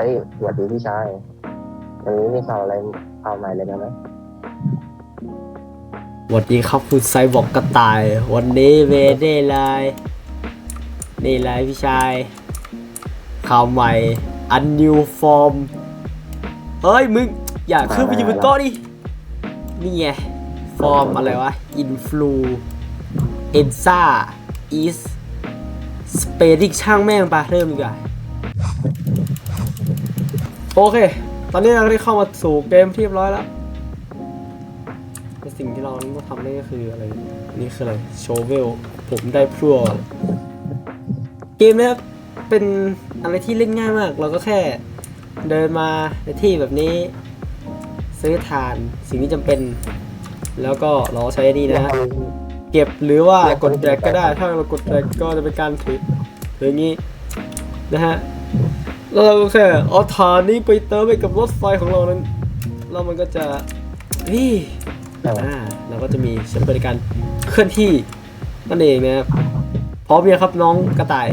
เฮ้ยสวัสดีพี่ชายวันนี้มีข่าวอะไรข่าวใหม่เลยไหมสวัสดีครับคุณไซบอกกระต่าย วันนี้เวเด้ไลน์นี่ไลน์พี่ชาย ข่าวใหม่ อันนิวฟอร์ม เฮ้ยมึง อย่าขึ้นไปอยู่บนโต๊ะดิ นี่ไง ฟอร์มอะไรวะ อินฟลูเอนซ่าอีสสเปรดิกช่างแม่งปะเริ่มดีกว่า โอเค ตอนนี้เราได้เข้ามาสู่เกมที่เรียบร้อยแล้วสิ่งที่เราต้องทำนี่ก็คืออะไร นี่คืออะไร โชเวล ผมได้พลัวเกมเนี้ยเป็นอะไรที่เล่นง่ายมาก เราก็แค่เดินมาในที่แบบนี้ ซื้อทานสิ่งที่จำเป็น แล้วก็เราใช้นี่นะฮะ เก็บหรือว่ากดแดกก็ได้ ถ้าเรากดแดกก็จะเป็นการถือถืออย่างนี้นะฮะ แล้วเราก็แค่เอาฐานนี้ไปเติมไปกับรถไฟของเรานั้นแล้วมันก็จะนี่อ่าเราก็จะมีใช้บริการเคลื่อนที่นั่นเองนะครับพร้อมยังครับน้องกระต่าย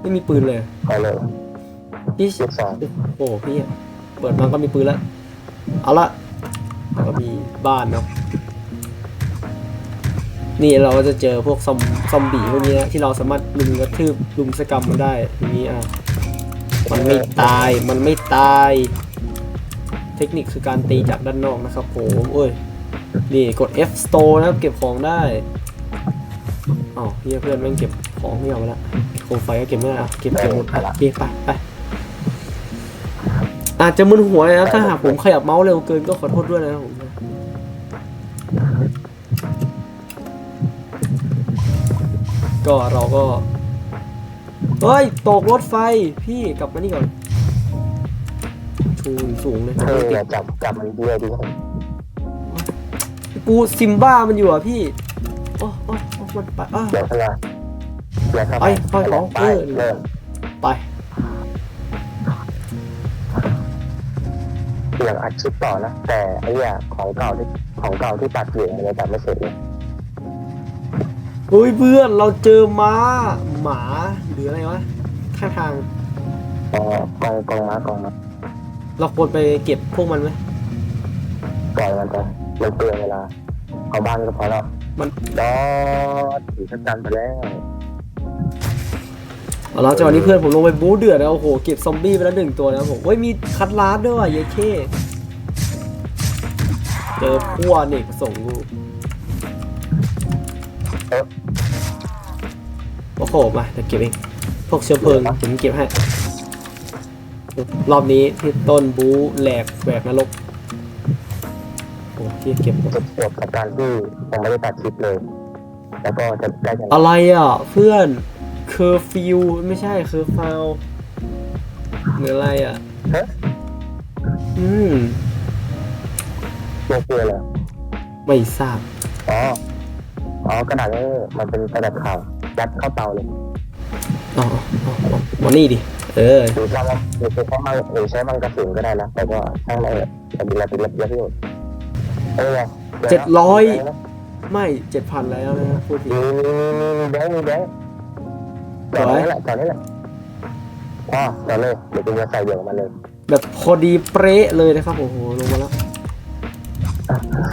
ไม่มีปืนเลยไปเลยพี่ยี่สองโอ้พี่เปิดมาก็มีปืนแล้วเอาละแล้วก็มีบ้านเนาะนี่เราก็จะเจอพวกซอมซอมบี้พวกนี้นะที่เราสามารถลุมกระทืบลุมสกรรมมันได้อย่างนี้อะ มันไม่ตาย มันไม่ตาย เทคนิคคือการตีจากด้านนอกนะครับผมเอ้ย นี่กด F store นะครับเก็บของได้อ๋อเฮียเพื่อนแม่งเก็บของไม่เอามาละโคมไฟก็เก็บไม่ได้เก็บเก็บหมดอะโอเคไปไปอาจจะมึนหัวเลยนะถ้าหากผมขยับเมาส์เร็วเกินก็ขอโทษด้วยนะครับผมก็เราก็ เฮ้ย ตกรถไฟพี่กลับมานี่ก่อน ชูสูงเลยเธออย่าจับจับมันเดียวดีกว่ากูซิมบ้ามันอยู่อะพี่ โอ้โอ้โอ้มันไปอะเดี๋ยวเข้ามาเดี๋ยวเข้าไปมาไปของไปเออเริ่มไปเดี๋ยวอัดคลิปต่อนะ แต่ไอ้เนี่ยของเก่าที่ของเก่าที่ตัดอยู่มันยังตัดไม่เสร็จเลยเฮ้ยเพื่อนเราเจอม้า หมาหรืออะไรวะข้างทางกองกองกองม้ากองม้าเราควรไปเก็บพวกมันไหมปล่อยมันไปมันเปลืองเวลาเอาบ้านก็พอแล้วมันดอดถึงขั้นตันไปแล้วเอาละจังหวะนี้เพื่อนผมลงไปบู๊เดือดแล้วโอ้โหเก็บซอมบี้ไปแล้วหนึ่งตัวนะครับผมเฮ้ยมีคัดลาสด้วยว่ะเยเคเจอพวกเนกประส่งค์กู โอ้โหมาเดี๋ยวเก็บเอง พวกเชื้อเพลิงผมเก็บให้ รอบนี้ที่ต้นบู๊แหลกแหวกนรกโอ้ที่เก็บหมดจะปวดกับการที่ผมไม่ได้ตัดคลิปเลย แล้วก็จะได้กันอะไรอะ เพื่อนเคอร์ฟิวไม่ใช่เคอร์ฟาวหรืออะไรอะ เฮ้ยอืมเมื่อคืนเลยไม่ทราบ อ๋อ อ๋อกระดาษนี้มันเป็นกระดาษขาว ยัดเข้าเตาเลยอ๋ออ๋ออ๋อมานี่ดิ เออ หรือใช้ว่าหรือใช้ข้อมังหรือใช้มังกระสุนก็ได้นะแต่ก็ช่างมันเถอะแต่ดีละดีละดีละพี่หนุ่มเออเจ็ดร้อยไม่เจ็ดพันแล้วนะพูดผิดมีมีมีแบงค์มีแบงค์ตอนนี้แหละตอนนี้แหละอ๋อตอนเลยเดี๋ยวกูจะใส่เดี่ยวมาเลยแบบพอดีเป๊ะเลยนะครับโอ้โหลงมาแล้ว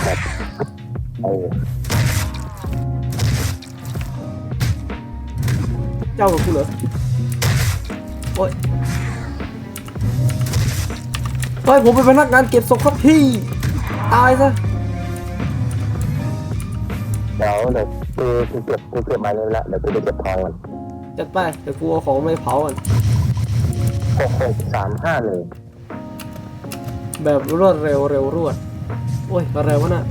แบบเออ เจ้ากับกูเหรอโอ้ยเฮ้ยผมเป็นพนักงานเก็บศพครับพี่ ตายซะ เดี๋ยวเดี๋ยวกูกูเก็บกูเก็บมาเลยละเดี๋ยวกูจะเก็บทองมันจัดไป เดี๋ยวกูเอาของไม่เผาก่อนหกหกสามห้าหนึ่งแบบรวดเร็วเร็วรวด โอ้ยอะไรวะน่ะ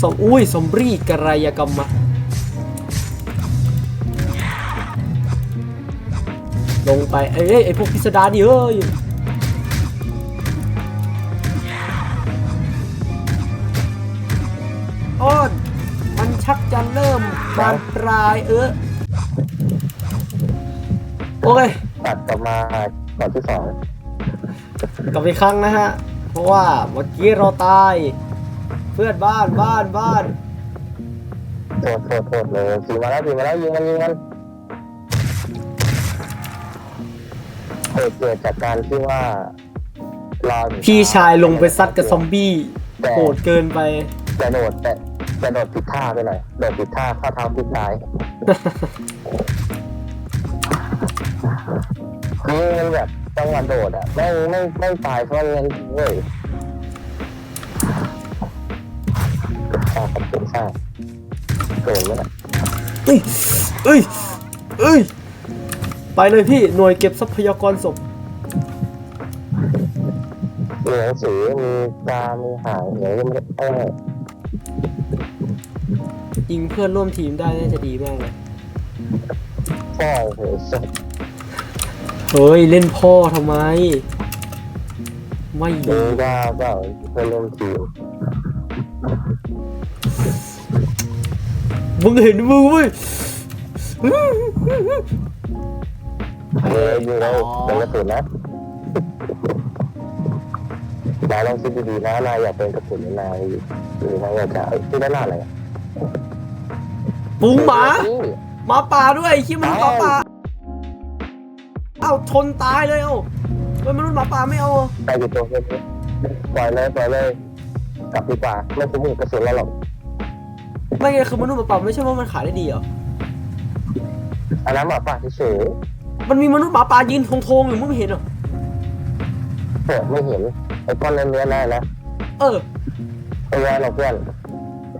สมอุ้ยสมบรีกรายกรรมมา ลงไป เอ้ยไอ้พวกพิสดารนี่เอ้ยอ้อนมันชักจะเริ่มบานปลายเออโอเคตัดกลับมาก่อนที่สองกลับอีกครั้งนะฮะ เพราะว่าเมื่อกี้เราตาย เพื่อนบ้านบ้านบ้านโทษโทษโทษเลยยิงมาแล้วยิงมาแล้วยิงมันยิงมัน เหตุเกิดจากการที่ว่าเราอยู่พี่ชายลงไปซัดกับซอมบี้โหดเกินไป แต่โดดแต่แต่โดดผิดท่าไปหน่อยโดดผิดท่าข้อเท้าผิดซ้ายคือมันแบบจังหวะโดดอะไม่ไม่ไม่ตายเพราะงั้นเว้ยชอบกับเป็นชาติโดดไม่ได้เอ้ยเอ้ยเอ้ย ไปเลยพี่หน่วยเก็บทรัพยากรศพมีหนังสือมีตามีหางอย่างนี้ไม่ได้เออยิงเพื่อนร่วมทีมได้น่าจะดีมากเลยพ่อโหสดเฮ้ยเล่นพ่อทำไม ไม่ดูดีว่าเปล่าเพื่อนร่วมทีมมึงเห็นมึงเว้ย เลยอยู่เลยเป็นกระสุนนะนายลองคิดดีๆนะนายอยากเป็นกระสุนหรือนายหรือนายอยากจะเอ้ยที่ด้านหน้าอะไรอะปูหมาหมาป่าด้วยคิดมันษย์หมาป่าเอ้าชนตายเลยเอ้าเฮ้ยมนุษย์หมาป่าไม่เอาอะไปอยู่ตัวเพื่อนปล่อยเลยปล่อยเลยกลับดีกว่าไม่คุ้มกับกระสุนเราหรอกไม่ไงคือมนุษย์หมาป่าไม่ใช่ว่ามันขายได้ดีเหรออันนั้นหมาป่าเฉย มันมีมนุษย์หมาป่ายืนทงๆอยู่มึงไม่เห็นเหรอๆเพื่อไม่เห็นไอ้ก้อนเนื้อๆนั่นนะเออ ไอ้แย่เราเพื่อน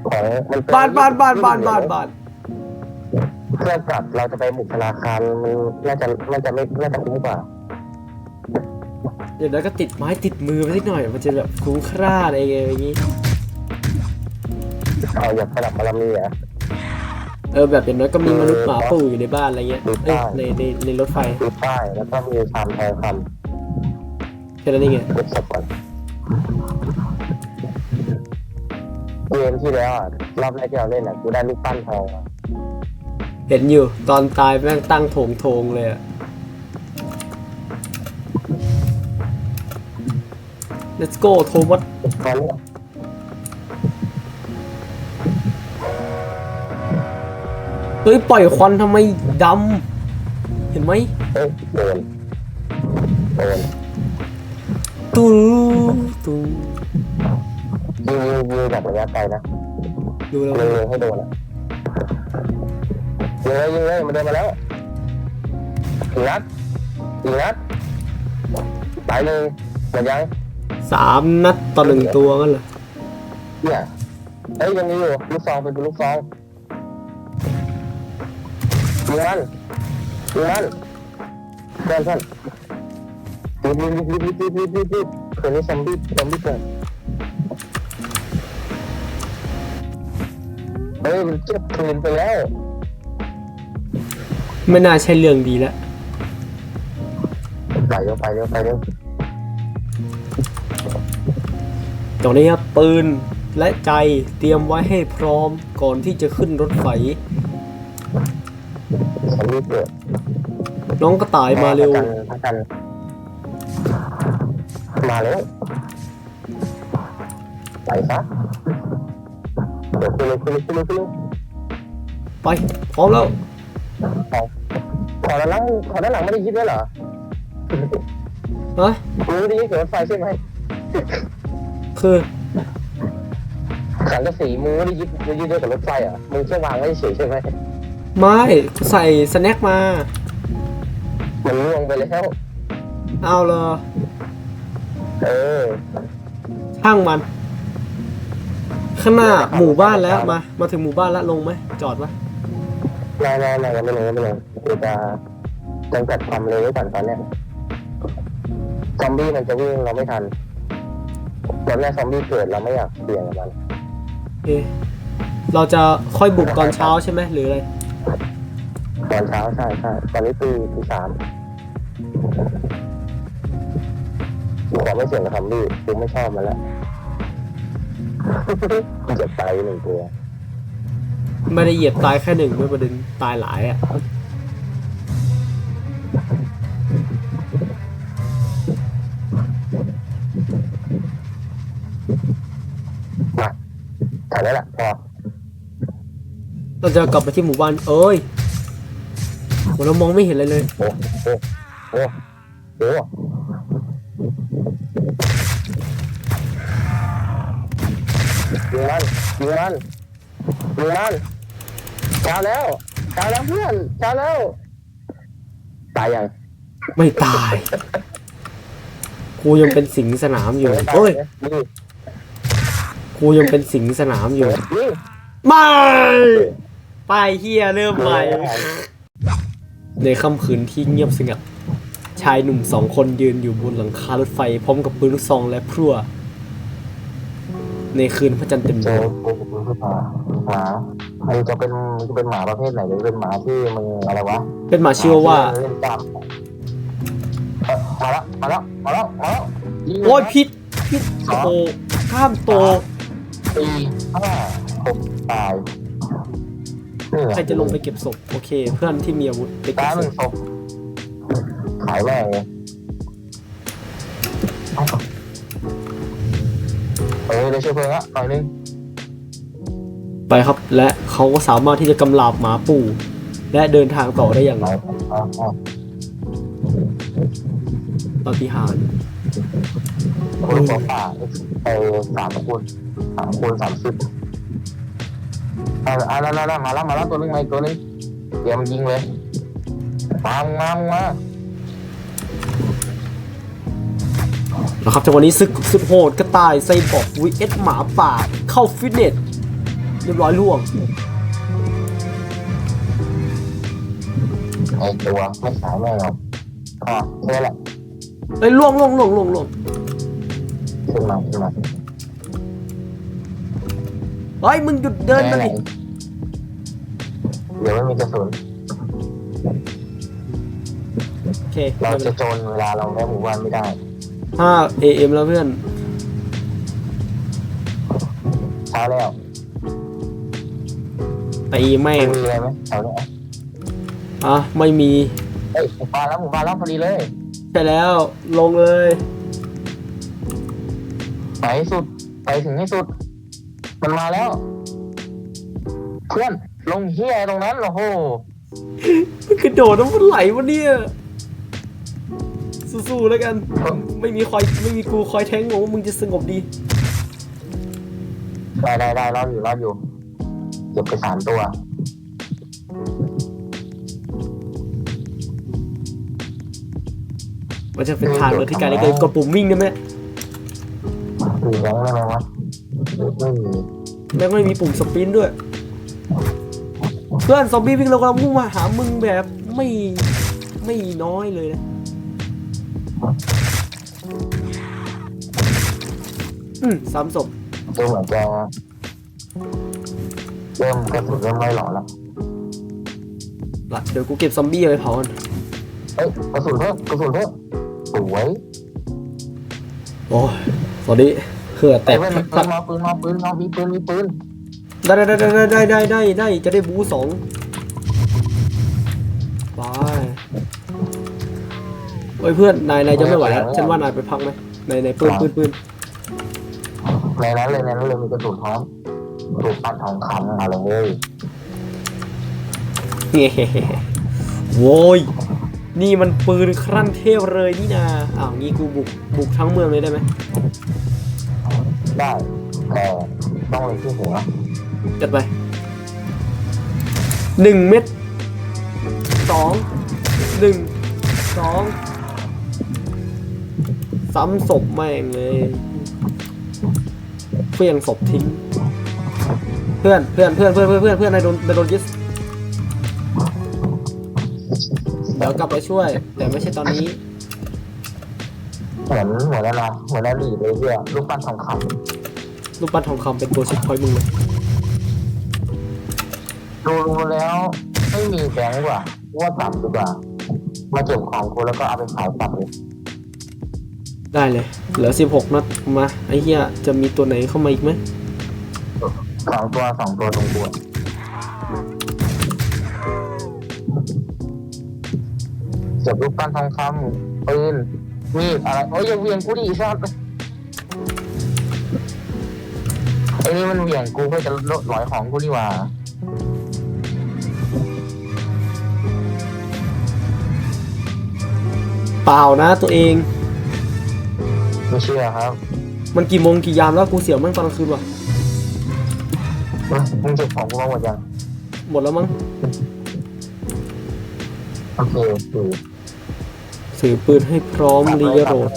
ของมันเป็บานบานบานบานบานบานเพื่อนกลับเราจะไปบุกธนาคารมันน่าจะน่าจะไม่น่าจะคุ้มกว่าเดี๋ยวนั้นก็ติดไม้ติดมือไปสักหน่อย มันจะแบบคุ้มค่าอะไรอย่างงี้เอาอย่าประดับบารมีอะ เออแบบอย่างน้อยก็มีมนุษย์หมาปู่อยู่ในบ้านอะไรเงี้ยเอ้ยในในในรถไฟมีป้ายแล้วก็มีชามทองคแค่นั้นเองไงำเก็บศพก่อนเกมที่แล้วอะรอบแรกที่เราเล่นอะกูได้ลูกปั้นทองอะเห็นอยู่ตอนตายแม่งตั้งโถงโถงเลยอะ let's go โทมัสตอนนี้ ฮ้ยปล่อยควันทำไมดำเห็นไหมเอ้ยโดนโดนตูตูยิงยิงยิงจากระยะไกลนะดูแล้วยิงเลยให้โดนอะยิงเลยยิงเลยมันเดินมาแล้วอีกนัดอีกนัดไปเลยหมดยังสามนัดต่อหนึ่งตัวงั้นเหรอเนี่ยเอ้ยยังมีอยู่ลูกซองเป็นลูกซอง ยิงมันยิงมันเพื่อนเพื่อนรีบรีบรีบรีบรีบรีบรีบคืนนี้ซอมบี้ซอมบี้เกิดเฮ้ยมันเจ็บคืนไปแล้วไม่น่าใช่เรื่องดีแล้วไปเร็วไปเร็วไปเร็วตรงนี้ครับปืนและใจเตรียมไว้ให้พร้อมก่อนที่จะขึ้นรถไฟ ซอมบี้เกิดน้องกระต่ายมาเร็วพักกันมาเร็วไปซะเดี๋ยวขึ้นเลยขึ้นเลยขึ้นเลยขึ้นเลยไป พร้อมแล้ว ขอด้านหลังขอด้านหลังไม่ได้ยินด้วยเหรอฮะมึงไม่ได้ยินเสียงรถไฟใช่ไหมคือ สังกะสีมึงไม่ได้ยินไม่ได้ยินด้วยกับรถไฟเหรอะมึงแค่วางไว้เฉยใช่ไหม ไม่ใส่สแน็คมา มันล่วงไปแล้วเอาเลยเออช่างมัน ข้างหน้าหมู่บ้านแล้วมา มาถึงหมู่บ้านแล้วลงไหมจอดปะนายนายนายยังไม่ลงยังไม่ลงเดี๋ยวจะจำกัดความเร็วไว้ก่อนตอนเนี้ยซอมบี้มันจะวิ่งเราไม่ทันตอนแรกซอมบี้เกิดเราไม่อยากเสี่ยงกับมัน เอะเราจะค่อยบุกตอนเช้าใช่ไหมหรืออะไร ตอนเช้าใช่ใช่ตอนนี้ตีตีสามกูขอไม่เสี่ยงกับซอมบี้กูไม่ชอบมันแล้วกูจะตายหนึ่งตัว ไม่ได้เหยียบตายแค่หนึ่งด้วยประเด็นตายหลายอะ เราจะกลับไปที่หมู่บ้านเอ้ยโหเรามองไม่เห็นอะไรเลย โอ้โอ้โอ้โอ้ยิงมันยิงมันยิงมันเช้าแล้วเช้าแล้วเพื่อนเช้าแล้ว ตายยังไม่ตาย กูยังเป็นสิงสนามอยู่โอ้ยนี่กูยังเป็นสิงสนามอยู่ นี่ ไม่ ไปเฮียเริ่มใหม่ในค่ำคืนที่เงียบสงัด ชายหนุ่มสองคนยืนอยู่บนหลังคารถไฟ พร้อมกับปืนลูกซองและพลั่ว ในคืนพระจันทร์เต็มเจดอวงกูกูคือหมาหมามันจะเป็นจะเป็นหมาประเภทไหนหรือเป็นหมาที่มึงอะไรวะเป็นหมาชื่อว่า เล่นกล้ามเอ่อมาแล้วมาแล้วมาแล้วมาแล้วงโอ้ยพิษพิษโตข้ามโต สี่ห้าหกตายนี่ ใครจะลงไปเก็บศพโอเค เพื่อนที่มีอาวุธไปเก็ตาบยหศนึ่พงศพขายแม่งเลยเอาเออได้ช่วยเพื่อนละหน่อยนึงไปครับ และเขาก็สามารถที่จะกำลาบหมาปู่ และเดินทางต่อได้อย่างเอาเอาเอาปาฏิหาริย์คนหัวป่าไปสามคูณสามคูณสามสิบ เอาเอาแล้วแล้วมาแล้วมาแล้วตัวนึงมาอีกตัวนึงเดี๋ยวมันยิงเลยมามามานะครับจังหวะนี้ซึกสุดโหดกระต่ายไซบอร์กวีเอสหมาป่าเข้าฟิตเนสเรียบร้อยล่วงไอตัวไม่ขายแม่งหรอกพอแค่นั้นแหละเอ้ยล่วงล่วงล่วงล่วงล่วงขึ้นมาขึ้นมาเฮ้ยมึงหยุดเดินมาแค่ไหดิ เดี๋ยวไม่มีกระสุนโอเคเราจะโจรเวลาเราได้หมู่บ้านไม่ได้ห้า AM แล้วเพื่อนเช้าแล้วตีแม่ไม่งมีอะไรไหมแถวนี้อะไม่มีเฮ้ยหมู่บ้านแล้วหมู่บ้านแล้วพอดีเลยใช่แล้วลงเลยไปให้สุดไปถึงให้สุด มันมาแล้ว เพื่อน ลงเฮียตรงนั้นโอ้โหมันกระโดดแล้วมันไหลวะเนี่ย สู้ๆแล้วกัน ไม่มีคอยไม่มีกูคอยแทงงงว่ามึงจะสงบดี ได้ได้ได้รอดอยู่รอดอยู่เก็บไปสามตัว มันจะเป็นทางเลยที่การได้เกิดกดปุ่มวิ่งได้ไหมมีแรงได้ไหมวะไม่มีแม่งไม่มีปุ่มสปรินต์ด้วย เพื่อนซอมบี้วิ่งเรากำลังมุ่งมาหามึงแบบไม่ไม่น้อยเลยนะอืมสามศพดูเหมือนจะเริ่มกระสุนเริ่มไม่หล่อแล้วละเดี๋ยวกูเก็บซอมบี้เอาไปเผากันเอ้ยกระสุนเพิ่มกระสุนเพิ่มสวยโอ้ยสวัสดีเขื่อแตแต่กเว้ยมันปืตันดมาปืนมาปืนมามีปืนมีปืน ได้ได้ได้ได้ได้ได้ได้จะได้บูสองไปเฮ้ยเพื่อนนายนายจะไม่ไหวแล้วฉันว่านายไปพักไหมนายนายปืนปืนปืนในนั้นเลยในนั้นเลยมีกระสุนพร้อมกระสุนปั้นทองคำมาเลยโว้ยนี่มันปืนครั่นเทพเลยนี่นาอ้าวงี้กูบุกบุกทั้งเมืองเลยได้ไหมได้แต่ต้องเลยที่หัว จัดไปหนึ่งเม็ดสองหนึ่งสองซ้ำศพแม่งเลยเพื่อนศพทิ้ง เพื่อนเพื่อนเพื่อนเพื่อนเพื่อนเพื่อนเพื่อนนายโดนนายโดนยึดเดี๋ยวกลับไปช่วย แต่ไม่ใช่ตอนนี้เหมือนเหมือนแล้วนะเหมือนแล้วหนีเลยเพื่อลูกปั้นทองครูปปั้นทองคำเป็นตัวเช็คพอยต์มึงเลยำ ดูดูแล้วไม่มีแบงค์กว่าว่าตับดีกว่า มาเก็บของกูแล้วก็เอาไปขายตับเลยได้เลย เหลือสิบหกนัดมาไอ้เหี้ยจะมีตัวไหนเข้ามาอีกไหมสองตัวสองตัวตรงกูอะเก็บลูกปั้นทองคำปืนมีดอะไรโอ้ยอย่าเหวียงกูดิชอบไอ้นี่มันเหวี่ยงกูเพื่อจะลดหลอยของกูดีกว่า เปล่านะตัวเอง ไม่เชื่อครับมันกี่โมงกี่ยามแล้วกูเสียวมั่งตอนกลางคืนว่ะมึงเก็บของกูมาหมดยังหมดแล้วมั้งโอเคดูถือปืนให้พร้อมรีโหลด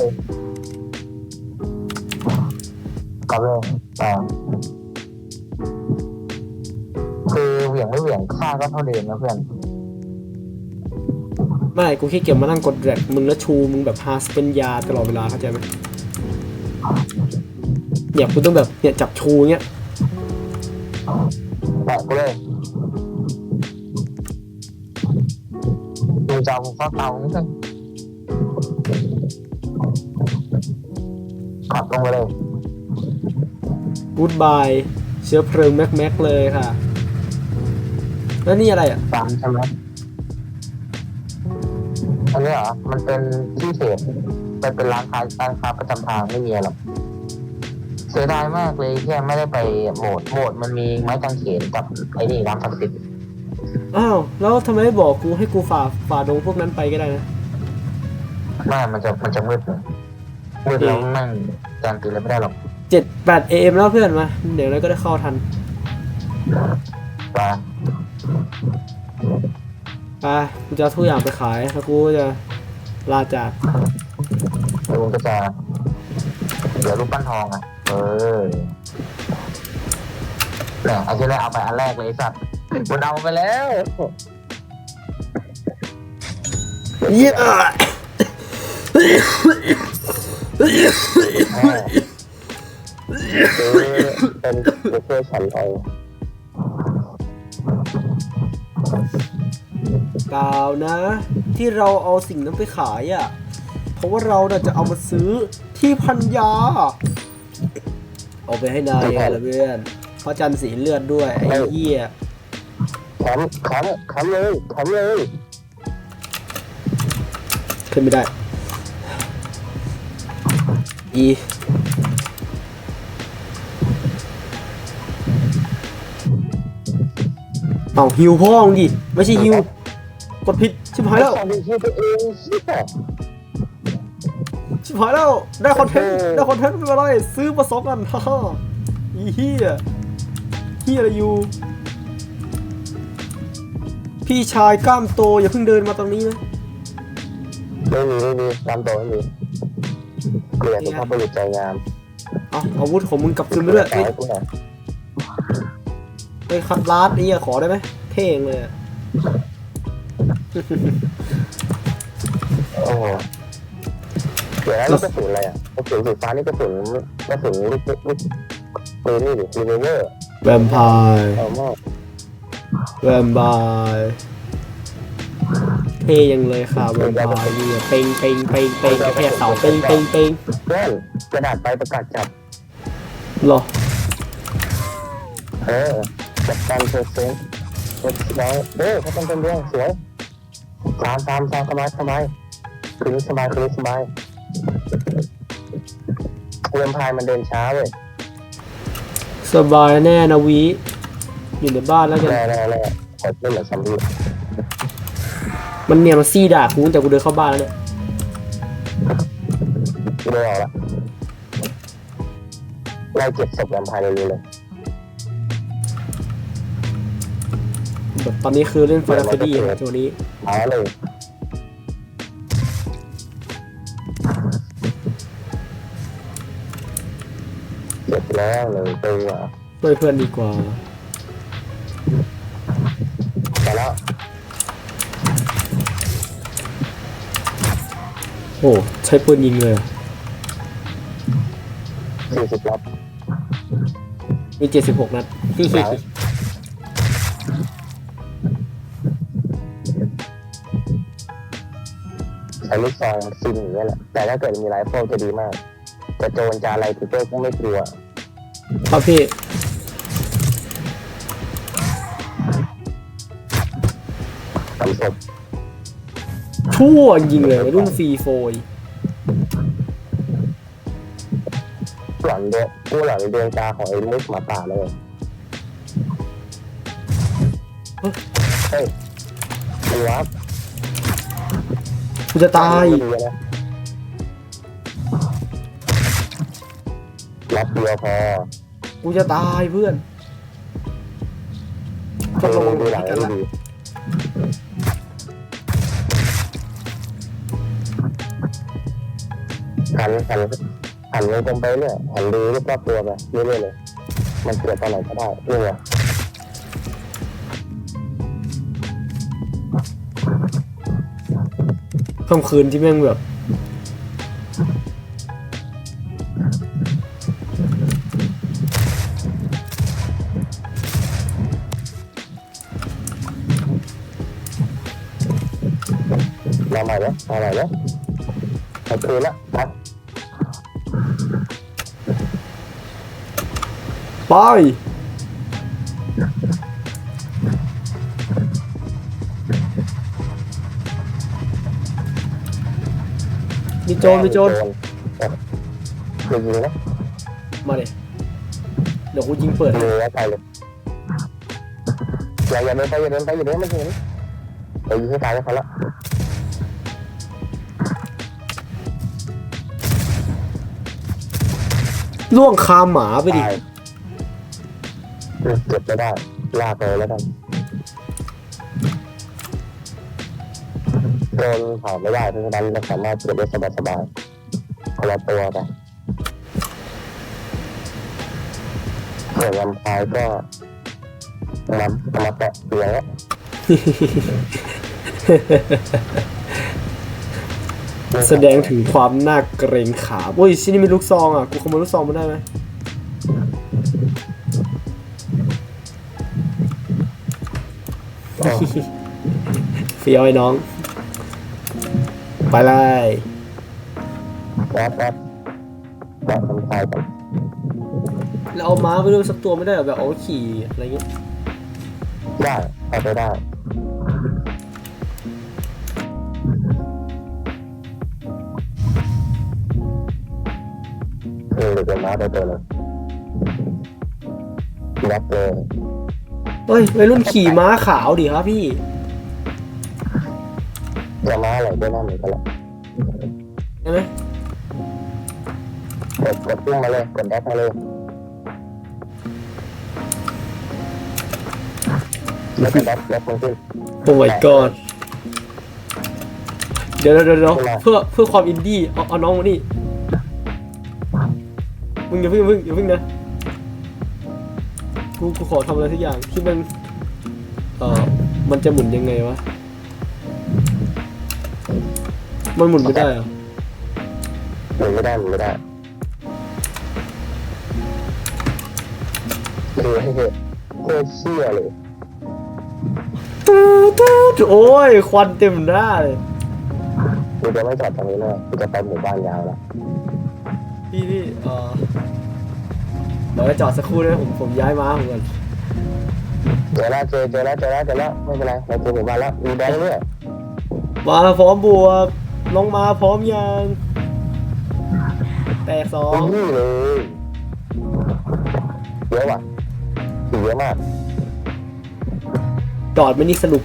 กลับเลยอ่าคือเหวี่ยงไม่เหวี่ยงค่าก็เท่าเดิมนะเพื่อน ไม่กูขี้เกียจมานั่งกดแรกมึงแล้วชูมึงแบบฮาสเป็นยาตลอดเวลาเข้าใจไหมเนี่ยกูต้องแบบเนี่ยจับชูเงี้ยแตะกูเลยดูจะเอากูเข้าเตานิดนึงขับลงไปเลยกูดบายเชื้อเพลิงแม็กแม็กเลยค่ะ แล้วนี่อะไรอะตามใช่ไหม อันนี้เหรอ มันเป็นที่เทรดมันเป็นร้านค้าร้านค้าประจำทางไม่มีอะไรหรอกเสียดายมากเลยที่ไม่ได้ไปโหมดโหมดมันมีไม้กางเขนกับไอ้นี่น้ำศักดิ์สิทธิ์อ้าวแล้วทำไมไม่บอกกูให้กูฝ่าฝ่าดงพวกนั้นไปก็ได้นะไม่มันจะมันจะมืดเลยมืดแล้วนั่งการตีเลยไม่ได้หรอกเจ็ดแปดเอ็มแล้วเพื่อนมาเดี๋ยวเราก็ได้เข้าทันปลา ไปกูจะเอาทุกอย่างไปขายแล้วกูจะลาจากลุงก็จะเดี๋ยวรูปปั้นทองอะ เออเนี่ยไอ้ที่แรกเอาไปอันแรกเลยไอ้สัตว์มันเอาไปแล้วเยี่ยแม่ซื้อเป็นบุฟเฟ่ต์ฉันทอง กล่าวนะ ที่เราเอาสิ่งนั้นไปขายอะ เพราะว่าเราน่ะจะเอามาซื้อที่พันยา เอาไปให้นายไงล่ะเพื่อนพระจันทร์สีเลือดด้วยไอ้เหี้ยแขมแขมแขมเลยแขมเลยขึ้นไม่ได้ อีเอาฮิวพ่อมึงดิ ไม่ใช่ฮิว กดผิดชิบหายแล้วทำดีที่ตัวเองเชี่ยชิบหายแล้วได้คอนเทนต์ได้คอนเทนต์ไม่เป็นไรซื้อมาสองอันฮ่าฮ่าอีเฮียเฮียอะไรอยู่ พี่ชายกล้ามโตอย่าเพิ่งเดินมาตรงนี้นะไม่มีไม่มีตามตัวไม่มีเกลียดสุภาพบุรุษใจงามเอาอาวุธของมึงกลับคืนไปด้วยแต่เฮ้ยให้กูหน่อยเฮ้ยคัดลาดนี่ขอได้ไหมเท่งเลยอะ โอ้โหเดี๋ยวนะนี่กระสุนอะไรอะกระสุนสีฟ้านี่กระสุนกระสุนลูกลูกปืนนี่ดิรีเวอร์แวมไพร์เอามากแวมไพร์เท่ยังเลยค่ะแวมไพร์นี่เป่งเป่งเป่งเป่งกระแทกเสาเป่งเป่งเป่งเพื่อนกระดาษไปประกาศจับเหรอเออจัดการเซฟเซฟเซฟน้องเออเขาทำเป็นเรื่องสวย ตามตามตามสบายสบายคืนนี้สบายคืนนี้สบายเรือพายมันเดินช้าเว้ยสบายแน่นะวิอยู่ในบ้านแล้วกันแน่แน่แน่ขอเล่นเหลือซัมบี้มันเนี่ยมันซี่ด่ากูตั้งแต่กูเดินเข้าบ้านแล้วเนี่ยกูไม่เอาละไล่เก็บศพแวมไพร์เลยเลยแบบตอนนี้คือเล่นฟาร์ฟดี้นะตัวนี้ เอาเลยเก็บแล้วหนึ่งตัวช่วยเพื่อนดีกว่าแต่แล้วโอ้ใช้ปืนยิงเลยเหรอสี่สิบล็อกมีเจ็ดสิบหกนัดแล้ว ช้ลูกซองซิมอย่างเงี้ยแหละแต่ถ้าเกิดมีไรเฟิลจะดีมากจะโจรจะอะไรพีเตอร์ก็ไม่กลัวครับพี่ ทำศพชั่วยิงเลยรุ่นฟรีโฟยหลังเดผู้หลังดวงตาของไอ้มุสหมาป่าเลยเฮ้ยมันวับ กูจะตายรับเดียวพอกูจะตายเพื่อนก็องดูหลังดันดีหันหันหันลงไปเนี่ยหันดูรอบตัวไปเรื่อยๆเลย มันเกิดตอนไหนก็ได้เรื่อย ค่ำคืนที่แม่งแบบมาใหม่แล้วมาใหม่แล้วเอาคืนละมาไป โจรมีโจรยิงยิงนะมาดิเดี๋ยวกูยิงเปิดยิงแล้วไปเลยอย่าอย่าเดินไปอย่าเดินไปอย่าเดินไม่ถึงไปยิงให้ตายแล้วเขาละล่วงคาหมาไปดิตายอืมเก็บไม่ได้ลากเลยแล้วกัน โดนเผาไม่ได้เพราะฉะนั้นเราสามารถเก็บได้สบายๆคนละตัวไปส่วนลำพายก็มามาแตะเตียงแล้วแสดงถึงความน่าเกรงขามโอ้ยชินี่มีลูกซองอะ กูขโมยลูกซองมาได้ไหมอ๋อเฟียวไอ้น้อง ไปเลยแป๊บแป๊บแป๊บลำพายก่อนแล้วเอาม้าไปด้วยสักตัวไม่ได้เหรอแบบเอาไว้ขี่อะไรเงี้ยได้เอาไปได้เออเดี๋ยวมาไปตัวหนึงยับเลยเฮ้ยวัยรุ่นขี่ม้าขาวดิครับพี่ จะมาอะไรได้นั่นเหมือนกันแหละใช่ไหมกดกดพุ่งมาเลยกดแดกมาเลยแล้วก็แดกแดกมันขึ้นโอ้ my god เดี๋ยวเดี๋ยวเดี๋ยวเพื่อเพื่อความอินดี้เอาเอาน้องมานี่มึงอย่าเพิ่งอย่าเพิ่งอย่าเพิ่งนะกูกูขอทำอะไรทุกอย่างที่มันเออมันจะหมุนยังไงวะ มันหมุนไม่ได้เหรอหมุนไม่ได้หมุนไม่ได้คือให้เห็นโคตรเชี่ยเลยตูตูดโอ้ย ควันเต็มหน้าเลยกูจะไม่จอดตรงนี้เลยกูจะไปหมู่บ้านยาวแล้วพี่พี่เออเดี๋ยวไปจอดสักครู่นะผมผมย้ายม้าผมก่อนเจอแล้วเจอเจอแล้วเจอแล้วเจอแล้วไม่เป็นไรเราเจอหมู่บ้านแล้วมีแบงค์ด้วยมาพร้อมบวก น้องมาพร้อมยังแตกสองนี่เลยเยอะว่ะสีเยอะมาก จอดไม่นี่สรุป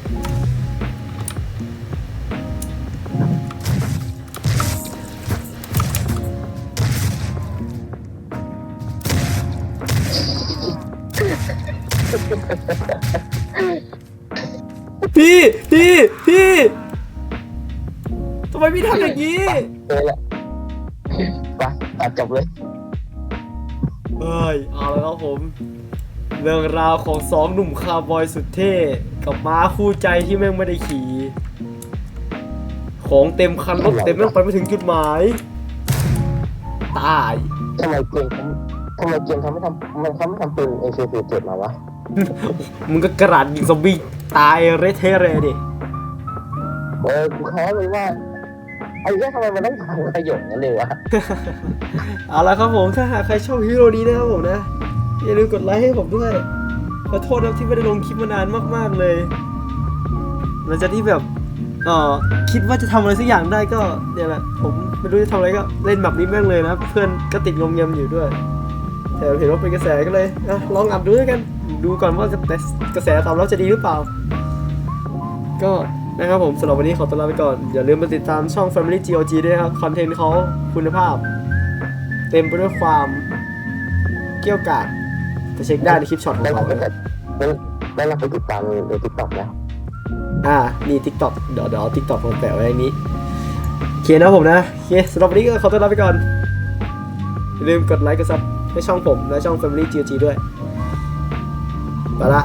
พี่ พี่ พี่ทำไมพี่ทำอย่างนี้ เจอแล้วไปตัดจบเลย เอ้ยเอาแล้วครับผม เรื่องราวของสองหนุ่มคาร์บอยสุดเท่ กับม้าคู่ใจที่แม่งไม่ได้ขี่ ของเต็มคันรถเต็มแม่งไปไม่ถึงจุดหมาย ตาย ทำไมเกมเขาทำไมเกมเขาไม่ทำมันเขาไม่ทำปืน AK47 มาวะมึงก็กระดาษยิงซอมบี้ตายเละเทะเลยดิ เออกูแค้นเลยว่า ไอ้เนี้ยทำไมมันต้องทำประโยชน์นั้นเลยวะ เอาละครับผมถ้าหากใครชอบฮีโร่นี้นะครับผมนะอย่าลืมกดไลค์ให้ผมด้วยขอโทษนะที่ไม่ได้ลงคลิปมานานมาก ๆเลยหลังจากที่แบบเออคิดว่าจะทำอะไรสักอย่างได้ก็เนี่ยแหละผมไม่รู้จะทำอะไรก็เล่นแบบนี้แม่งเลยนะเพื่อนก็ติดงอมแงมอยู่ด้วย แต่เห็นว่าเป็นกระแสก็เลยอะลองอัดดูด้วยกัน ดูก่อนว่าจะกระแสตอบรับจะดีหรือเปล่า ก็ นะครับผมสำหรับวันนี้ขอตัวลาไปก่อน อย่าลืมมาติดตามช่อง Family GOG ด้วยนะครับ คอนเทนต์เขาคุณภาพ เต็มไปด้วยความกี้ยวกาดไปเช็คได้ในคลิปช็อตของแล้วเราเขาไปติดแล้วเราไปติดตามในติ๊กต็อกนะ อ่า นี่ TikTok เดี๋ยวเดี๋ยว TikTok ผมแปะไว้ในนี้โอเคนะผมนะโอเคสำหรับวันนี้ก็ขอตัวลาไปก่อน อย่าลืมกดไลค์กดซับให้ช่องผมและช่อง Family GG ด้วยไปละ